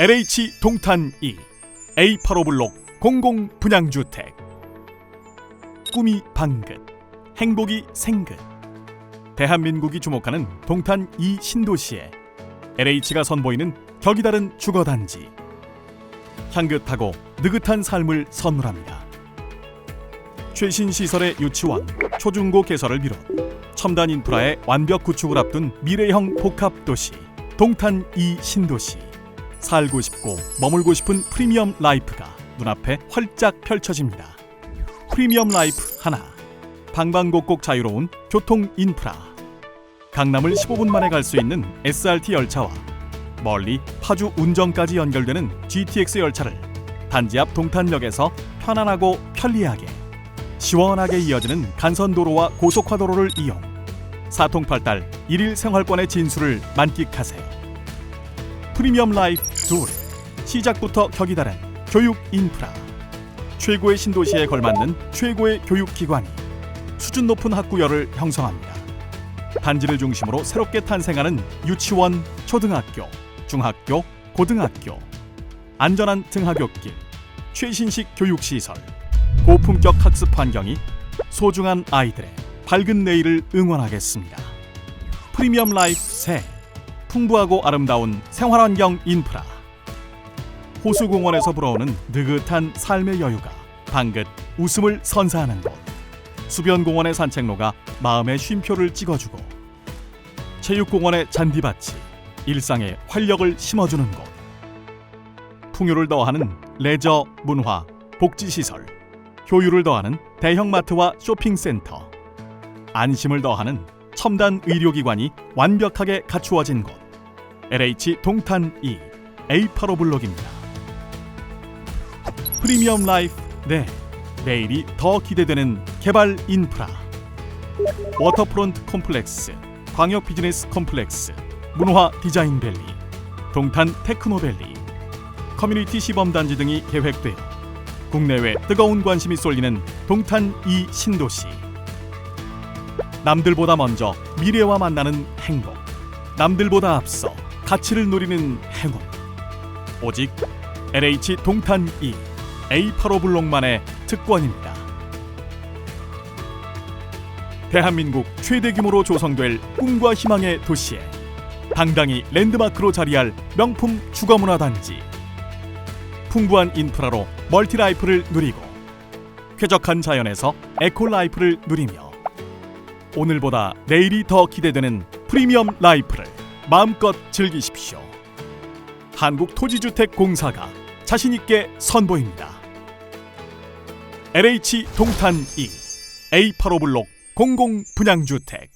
LH 동탄 2 A85 블록 공공 분양주택. 꿈이 방긋 행복이 생긋. 대한민국이 주목하는 동탄 2 신도시에 LH가 선보이는 격이 다른 주거 단지. 향긋하고 느긋한 삶을 선물합니다. 최신 시설의 유치원, 초중고 개설을 비롯 첨단 인프라의 완벽 구축을 앞둔 미래형 복합 도시 동탄 2 신도시 살고 싶고 머물고 싶은 프리미엄 라이프가 눈앞에 활짝 펼쳐집니다. 프리미엄 라이프 하나 방방곡곡 자유로운 교통 인프라 강남을 15분 만에 갈 수 있는 SRT 열차와 멀리 파주 운정까지 연결되는 GTX 열차를 단지 앞 동탄역에서 편안하고 편리하게 시원하게 이어지는 간선도로와 고속화도로를 이용 사통팔달 일일 생활권의 진수를 만끽하세요. 프리미엄 라이프 둘 시작부터 격이 다른 교육 인프라 최고의 신도시에 걸맞는 최고의 교육 기관이 수준 높은 학구열을 형성합니다. 단지를 중심으로 새롭게 탄생하는 유치원, 초등학교, 중학교, 고등학교 안전한 등하굣길, 최신식 교육시설, 고품격 학습 환경이 소중한 아이들의 밝은 내일을 응원하겠습니다. 프리미엄 라이프 새 풍부하고 아름다운 생활환경 인프라. 호수공원에서 불어오는 느긋한 삶의 여유가 방긋 웃음을 선사하는 곳. 수변공원의 산책로가 마음의 쉼표를 찍어주고 체육공원의 잔디밭이 일상에 활력을 심어주는 곳. 풍요를 더하는 레저, 문화, 복지시설. 효율을 더하는 대형마트와 쇼핑센터. 안심을 더하는 첨단 의료기관이 완벽하게 갖추어진 곳. LH 동탄 2 A85 블록입니다. 프리미엄 라이프 네. 내일이 더 기대되는 개발 인프라. 워터프론트 콤플렉스 광역 비즈니스 콤플렉스 문화 디자인 밸리 동탄 테크노밸리 커뮤니티 시범 단지 등이 계획되어 국내외 뜨거운 관심이 쏠리는 동탄 2 신도시 남들보다 먼저 미래와 만나는 행복. 남들보다 앞서 가치를 누리는 행운. 오직 LH 동탄 2 A85 블록만의 특권입니다. 대한민국 최대 규모로 조성될 꿈과 희망의 도시에 당당히 랜드마크로 자리할 명품 주거문화 단지. 풍부한 인프라로 멀티라이프를 누리고 쾌적한 자연에서 에코라이프를 누리며 오늘보다 내일이 더 기대되는 프리미엄 라이프를 마음껏 즐기십시오. 한국토지주택공사가 자신 있게 선보입니다. LH 동탄 2 A85 블록 공공 분양주택